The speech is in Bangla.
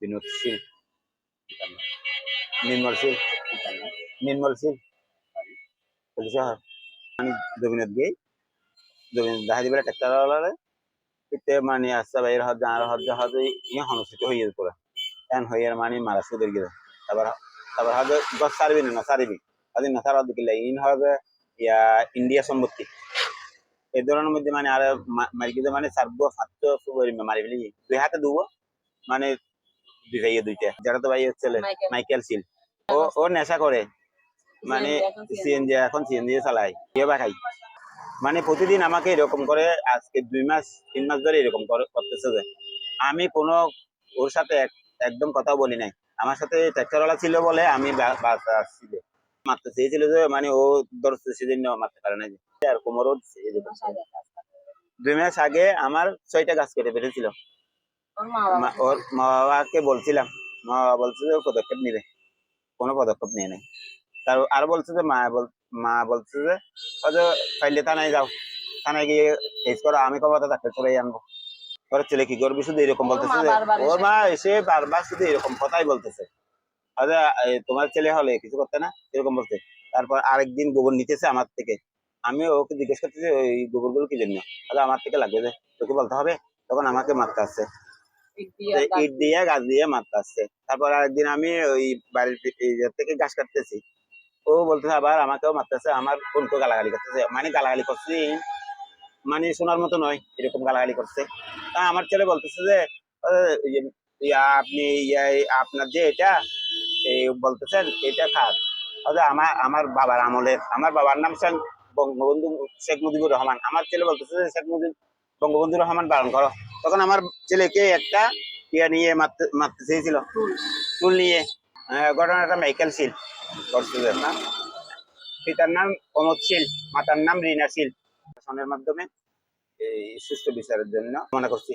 বিনোদ শীল নির্মল শীল নির্মল শীল পুলিশ মানে জমিনত গিয়ে, জমিনত দেখা দিবে ট্রাক্টর এতে মানে আস্তা বাইর হদ আর হদ হদ ইয়ে হনসিত হয়ে যেত পুরা। এন হয়ে মানে মারা শুধু গিয়ে তারপর তারপর হদ গছ সারবি না সারিবি। হদ না সারা দিকে ইন হবে ইয়া ইন্ডিয়া সম্পত্তি। এই ধরনের মধ্যে মানে আর মারি মানে সারবো সাতশো মারি ফেলি। দুই হাতে দুবো মানে দুই ভাইয়ে দুইটা। যারা তো ভাই ছেলে মাইকেল। সিল। ও ও নেশা করে। মানে সিএনজি। এখন সিএনজি চালাই ইয়ে খাই মানে প্রতিদিন আমাকে এরকম করে আজকে দুই মাস তিন মাস ধরে এরকম করতেছে যে। আমি কোনো ওর সাথে একদম কথা বলি নাই। আমার সাথে ট্র্যাক্টরওয়ালা ছিল বলে আমি যে। মারতে চেয়েছিল যে মানে ও ধরতে সেদিন মারতে পারে না যে। আর কোমরও দুই মাস আগে আমার ছয়টা গাছ কেটে ফেলেছিল। ওর মা বাবাকে বলছিলাম। মা বাবা বলছে যে পদক্ষেপ নিবে। কোনো পদক্ষেপ নিয়ে নেই। তার আর বলছে যে মা মা বলছে যে হয়তো ফাইলে থানায় যাও। থানায় গিয়ে কেস করো আমি কবে তাকে চলে আনব? ওর ছেলে কি করবি শুধু এরকম বলতেছে যে ওর মা এসে বারবার শুধু এরকম কথাই বলতেছে। আচ্ছা তোমার ছেলে হলে কিছু করতে না? এরকম বলছে। তারপর আরেকদিন গোবর নিতেছে আমার থেকে। আমি ওকে জিজ্ঞেস করতেছি ওই গোবরগুলো কি জন্য? আচ্ছা আমার থেকে লাগবে যে তোকে বলতে হবে? তখন আমাকে মারতে আসছে। ইট দিয়ে গাছ দিয়ে গাছ দিয়ে মারতে আসছে তারপর আরেকদিন আমি ওই বাড়ির থেকে ঘাস কাটতেছি। ও বলতেছে আবার আমাকেও মারতেছে আমার গালাগালি করতেছে। মানে গালাগালি করছি মানে শোনার মতো নয় এরকম গালাগালি করছে। তা আমার ছেলে বলতেছে যে আপনি আপনার যে এটা এই বলতেছেন এটা খাত। আচ্ছা আমার আমার বাবার আমলের আমার বাবার নাম বঙ্গবন্ধু শেখ মুজিবুর রহমান। আমার ছেলে বলতেছে যে শেখ মুজিব বঙ্গবন্ধু রহমান পালন করো। তখন আমার ছেলেকে একটা ইয়া নিয়ে মারতে মারতে চেয়েছিল। চুল নিয়ে ঘটনাটা মাইকেল শীল করছিল না পিতার নাম অমত শীল মাতার নাম রিনা শীল শাসনের মাধ্যমে এই সুস্থ বিচারের জন্য মনে করছি।